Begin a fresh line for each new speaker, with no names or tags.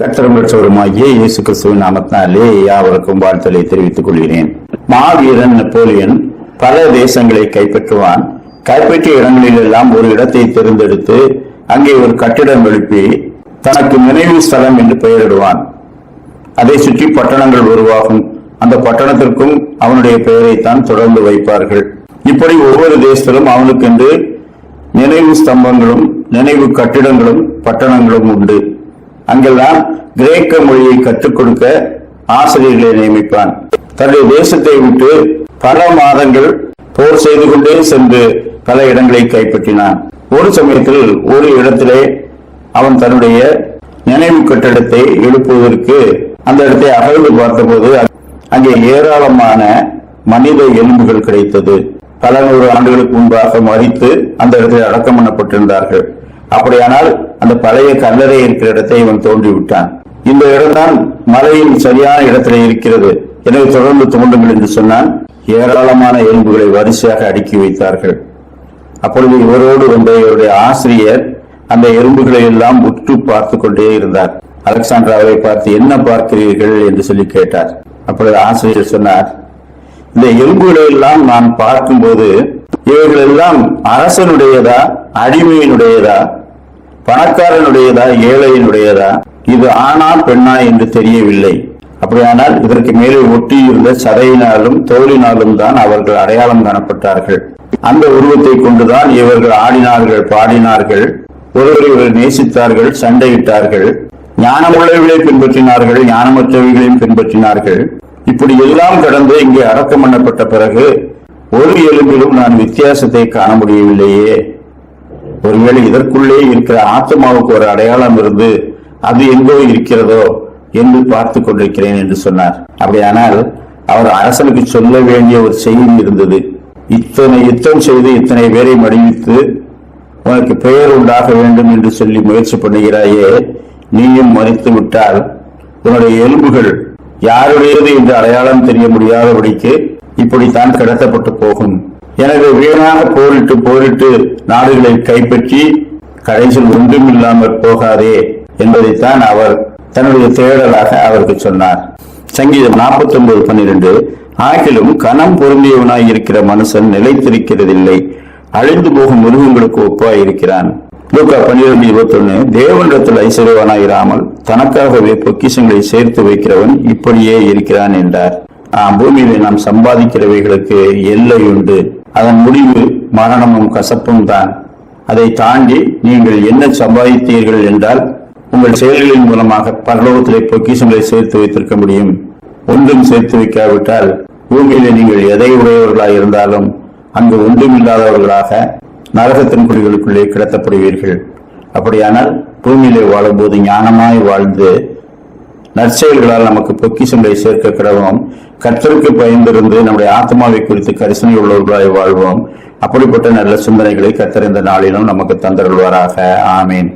கர்த்தரும் பெற்றவருமாகிய இயேசு கிறிஸ்துவின் நாமத்தினாலே யாவருக்கும் வாழ்த்தலை தெரிவித்துக் கொள்கிறேன். மாவீரன் நெப்போலியன் பல தேசங்களை கைப்பற்றுவான். கைப்பற்றிய இடங்களிலெல்லாம் ஒரு இடத்தை தேர்ந்தெடுத்து அங்கே ஒரு கட்டிடம் எழுப்பி தனக்கு நினைவு ஸ்தலம் என்று பெயரிடுவான். அதை சுற்றி பட்டணங்கள் உருவாகும். அந்த பட்டணத்திற்கும் அவனுடைய பெயரைத்தான் தொடர்ந்து வைப்பார்கள். இப்படி ஒவ்வொரு தேசத்திலும் அவனுக்கென்று நினைவு ஸ்தம்பங்களும் நினைவு கட்டிடங்களும் பட்டணங்களும் உண்டு. அங்கெல்லாம் கிரேக்க மொழியை கற்றுக் கொடுக்க ஆசிரியர்களை நியமிப்பான். தன்னுடைய தேசத்தை விட்டு பல மாதங்கள் போர் செய்து கொண்டே சென்று பல இடங்களை கைப்பற்றினான். ஒரு சமயத்தில் ஒரு இடத்திலே அவன் தன்னுடைய நினைவு கட்டிடத்தை எழுப்புவதற்கு அந்த இடத்தை அகழ்ந்து பார்த்தபோது அங்கே ஏராளமான மனித எலும்புகள் கிடைத்தது. பல நூறு ஆண்டுகளுக்கு முன்பாக மறித்து அந்த இடத்தில் அடக்கம் பண்ணப்பட்டிருந்தார்கள். அப்படியானால் அந்த பழைய கல்லறை இருக்கிற இடத்தை இவன் தோன்றி விட்டான் இந்த இடம்தான் மலையின் சரியான இடத்திலே இருக்கிறது. எனவே தொடர்ந்து தோன்றுங்கள் என்று சொன்னான் ஏராளமான எலும்புகளை வரிசையாக அடுக்கி வைத்தார்கள். அப்பொழுது இவரோடு வந்த இவருடைய ஆசிரியர் அந்த எறும்புகளை எல்லாம் உற்று பார்த்து கொண்டே இருந்தார். அலெக்சாண்ட்ராவை பார்த்து என்ன பார்க்கிறீர்கள்? என்று சொல்லி கேட்டார். அப்பொழுது ஆசிரியர் சொன்னார் இந்த எலும்புகளை எல்லாம் நான் பார்க்கும்போது இவைகள் எல்லாம் அரசனுடையதா அடிமையினுடையதா? பணக்காரனுடையதா ஏழையினுடையதா? இது ஆணா பெண்ணா என்று தெரியவில்லை. அப்படியானால் இதற்கு மேலே ஒட்டியிருந்த சதையினாலும் தோலினாலும் தான் அவர்கள் அடையாளம் காணப்பட்டார்கள். அந்த உருவத்தை கொண்டுதான் இவர்கள் ஆடினார்கள் பாடினார்கள். ஒருவரை ஒருவர் நேசித்தார்கள் சண்டையிட்டார்கள். ஞானமுள்ளவர்களை பின்பற்றினார்கள் ஞானமற்றவர்களையும் பின்பற்றினார்கள். இப்படி எல்லாம் கடந்து இங்கே அடக்கம் பண்ணப்பட்ட பிறகு ஒரு எலும்பிலும் நான் வித்தியாசத்தை காண முடியவில்லையே. ஒருவேளை இதற்குள்ளே இருக்கிற ஆத்மாவுக்கு ஒரு அடையாளம் இருந்து அது எங்கோ இருக்கிறதோ என்று பார்த்து கொண்டிருக்கிறேன் என்று சொன்னார். அப்படியானால் அவர் அரசனுக்கு சொல்ல வேண்டிய ஒரு செய்தி இருந்தது. இத்தனை யுத்தம் செய்து இத்தனை பேரை மடிவித்து உனக்கு பெயர் உண்டாக வேண்டும் என்று சொல்லி முயற்சி பண்ணுகிறாயே நீயும் மறித்து விட்டால் உன்னுடைய எலும்புகள் யாருடையது என்று அடையாளம் தெரிய முடியாதபடிக்கு இப்படித்தான் கடத்தப்பட்டு போகும். எனவே வீணாக போரிட்டு போரிட்டு நாடுகளை கைப்பற்றி கடைசியில் ஒன்றும் இல்லாமல் போகாதே என்பதைத்தான் அவர் தன்னுடைய தேடலாக அவருக்கு சொன்னார். சங்கீதம் 49 ஒன்பது பன்னிரண்டு ஆகிலும் கனம் பொருந்தியவனாய் இருக்கிற மனுஷன் நிலைத்திருக்கிறதில்லை. அழிந்து போகும் மிருகங்களுக்கு ஒப்பாய் இருக்கிறான் லூக்கா பன்னிரண்டு இருபத்தொன்னு தேவனிடத்தில் ஐஸ்வர்யவனாயிராமல் தனக்காகவே பொக்கிஷங்களை சேர்த்து வைக்கிறவன் இப்படியே இருக்கிறான் என்றார். ஆம், பூமியிலே நாம் சம்பாதிக்கிறவைகளுக்கு எல்லை உண்டு. அதன் முடிவு மரணமும் கசப்பும் தான். அதை தாண்டி நீங்கள் என்ன சம்பாதித்தீர்கள் என்றால் உங்கள் செயல்களின் மூலமாக பரலோகத்திலே பொக்கிஷங்களை சேர்த்து வைத்திருக்க முடியும். ஒன்றும் சேர்த்து வைக்காவிட்டால் பூமியிலே நீங்கள் எதை உடையவர்களாக இருந்தாலும் அங்கு ஒன்றும் இல்லாதவர்களாக நரகத்தின் குடிகளுக்குள்ளே கிடத்தப்படுவீர்கள். அப்படியானால் பூமியிலே வாழும்போது ஞானமாய் வாழ்ந்து நற்செயல்களால் நமக்கு பொக்கிசங்களை சேர்க்க கிடவோம் கத்தருக்கு பயந்திருந்து நம்முடைய ஆத்மாவை குறித்து கரிசனை உள்ளவர்களாய் வாழ்வோம். அப்படிப்பட்ட நல்ல சிந்தனைகளை கத்தறிந்த இந்த நாளிலும் நமக்கு தந்தருள்வாராக. ஆமேன்.